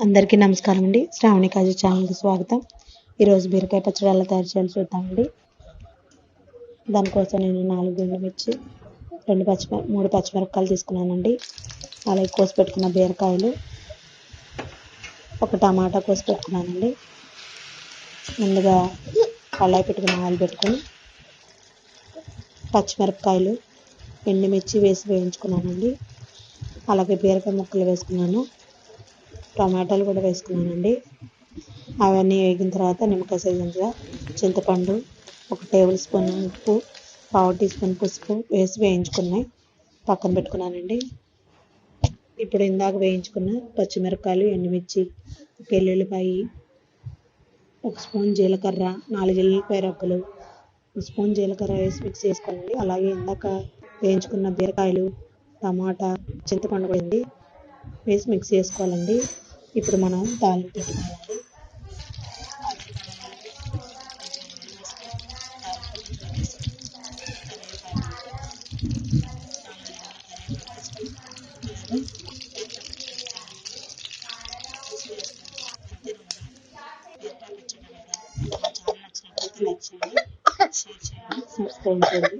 అందరికీ నమస్కారం అండి. శ్రావణి కాజు ఛానల్కి స్వాగతం. ఈరోజు బీరకాయ పచ్చడి ఎలా తయారు చేయాలి చూద్దామండి. దానికోసం నేను నాలుగు ఎండుమిర్చి రెండు పచ్చిమి మూడు పచ్చిమిరపకాయలు తీసుకున్నానండి. అలాగే కోసి పెట్టుకున్న బీరకాయలు ఒక టమాటా కోసి పెట్టుకున్నానండి. ముందుగా కళాయి పెట్టుకున్న ఆయిల్ పెట్టుకొని పచ్చిమిరపకాయలు ఎండుమిర్చి వేసి వేయించుకున్నానండి. అలాగే బీరకాయ ముక్కలు వేసుకున్నాను. టమాటాలు కూడా వేసుకున్నానండి. అవన్నీ వేగిన తర్వాత నిమ్మకాయ సైజుగా చింతపండు ఒక టేబుల్ స్పూన్ ఉప్పు పావు టీ స్పూన్ పసుపు వేసి వేయించుకున్నాయి. పక్కన పెట్టుకున్నానండి. ఇప్పుడు ఇందాక వేయించుకున్న పచ్చిమిరపకాయలు ఎండుమిర్చి ఒక ఎల్లుల్లిపాయి ఒక స్పూన్ జీలకర్ర నాలుగు ఎల్లుల్లిపాయ రొక్కలు ఒక స్పూన్ జీలకర్ర వేసి మిక్స్ చేసుకోవాలండి అలాగే ఇందాక వేయించుకున్న బీరకాయలు టమాటా చింతపండు కూడా వేసి మిక్స్ చేసుకోవాలండి. ఇప్పుడు మనం తాలింపు పెట్టుకోవాలి లైక్ చేయండి షేర్ చేయండి సబ్స్క్రైబ్ చేయండి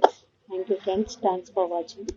thank you friends thanks for watching